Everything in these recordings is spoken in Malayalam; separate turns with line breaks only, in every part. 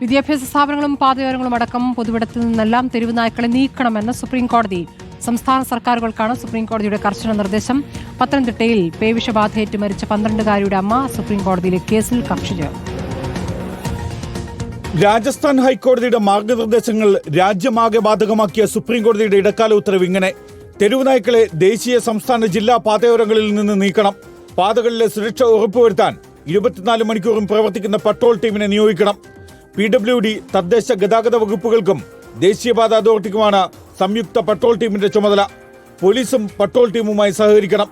വിദ്യാഭ്യാസ സ്ഥാപനങ്ങളും പാതയോരങ്ങളും അടക്കം പൊതുവിടത്തിൽ നിന്നെല്ലാം തെരുവ് നായ്ക്കളെ നീക്കണമെന്ന് സുപ്രീംകോടതി. സംസ്ഥാന സർക്കാരുകൾക്കാണ് സുപ്രീംകോടതിയുടെ കർശന നിർദ്ദേശം. പത്തനംതിട്ടയിൽ പേവിഷബാധയേറ്റ് മരിച്ച പന്ത്രണ്ടുകാരിയുടെ അമ്മ സുപ്രീംകോടതിയിലെ കേസിൽ കക്ഷി
രാജസ്ഥാൻ ഹൈക്കോടതിയുടെ മാർഗനിർദ്ദേശങ്ങൾ രാജ്യമാകെ ബാധകമാക്കിയ സുപ്രീംകോടതിയുടെ ഇടക്കാല ഉത്തരവ് ഇങ്ങനെ. തെരുവ് നായ്ക്കളെ ദേശീയ സംസ്ഥാന ജില്ലാ പാതയോരങ്ങളിൽ നിന്ന് നീക്കണം. പാതകളിലെ സുരക്ഷ ഉറപ്പുവരുത്താൻ ഇരുപത്തിനാല് മണിക്കൂറും പ്രവർത്തിക്കുന്ന പട്രോൾ ടീമിനെ നിയോഗിക്കണം. പി ഡബ്ല്യു ഡി തദ്ദേശ ഗതാഗത വകുപ്പുകൾക്കും ദേശീയപാത അതോറിറ്റിക്കുമാണ് സംയുക്ത പട്രോൾ ടീമിന്റെ ചുമതല. പോലീസും പട്രോൾ ടീമുമായി സഹകരിക്കണം.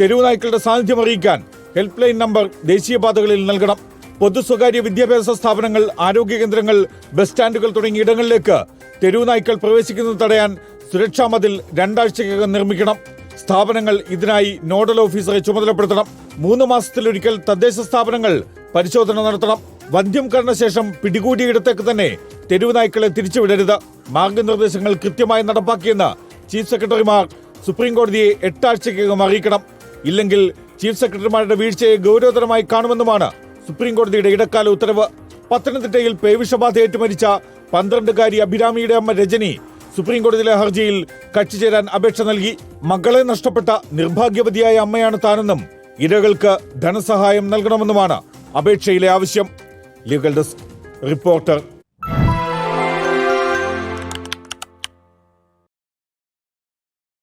തെരുവ് നായ്ക്കളുടെ സാന്നിധ്യം അറിയിക്കാൻ ഹെൽപ്പ് ലൈൻ നമ്പർ ദേശീയപാതകളിൽ നൽകണം. പൊതു സ്വകാര്യ വിദ്യാഭ്യാസ സ്ഥാപനങ്ങൾ ആരോഗ്യ കേന്ദ്രങ്ങൾ ബസ് സ്റ്റാൻഡുകൾ തുടങ്ങിയ ഇടങ്ങളിലേക്ക് തെരുവ് നായ്ക്കൾ പ്രവേശിക്കുന്നത് തടയാൻ സുരക്ഷാ മതിൽ രണ്ടാഴ്ചക്കകം നിർമ്മിക്കണം. സ്ഥാപനങ്ങൾ ഇതിനായി നോഡൽ ഓഫീസറെ ചുമതലപ്പെടുത്തണം. മൂന്ന് മാസത്തിലൊരിക്കൽ തദ്ദേശ സ്ഥാപനങ്ങൾ പരിശോധന നടത്തണം. വന്ധ്യം കണ്ട ശേഷം പിടികൂടിയിടത്തേക്ക് തന്നെ തെരുവ് നായ്ക്കളെ തിരിച്ചുവിടരുത്. മാർഗനിർദ്ദേശങ്ങൾ കൃത്യമായി നടപ്പാക്കിയെന്ന് ചീഫ് സെക്രട്ടറിമാർ സുപ്രീം കോടതിയെ എട്ടാഴ്ചക്കകം അറിയിക്കണം. ഇല്ലെങ്കിൽ ചീഫ് സെക്രട്ടറിമാരുടെ വീഴ്ചയെ ഗൗരവതരമായി കാണുമെന്നുമാണ് സുപ്രീം കോടതിയുടെ ഇടക്കാല ഉത്തരവ്. പത്തനംതിട്ടയിൽ പേവിഷബാധയേറ്റ് മരിച്ച പന്ത്രണ്ടുകാരി അഭിരാമിയുടെ അമ്മ രജനി സുപ്രീം കോടതിയിലെ ഹർജിയിൽ കക്ഷി ചേരാൻ അപേക്ഷ നൽകി. മകളെ നഷ്ടപ്പെട്ട നിർഭാഗ്യവതിയായ അമ്മയാണ് താനെന്നും ഇരകൾക്ക് ധനസഹായം നൽകണമെന്നുമാണ് അപേക്ഷയിലെ ആവശ്യം. Legal desk reporter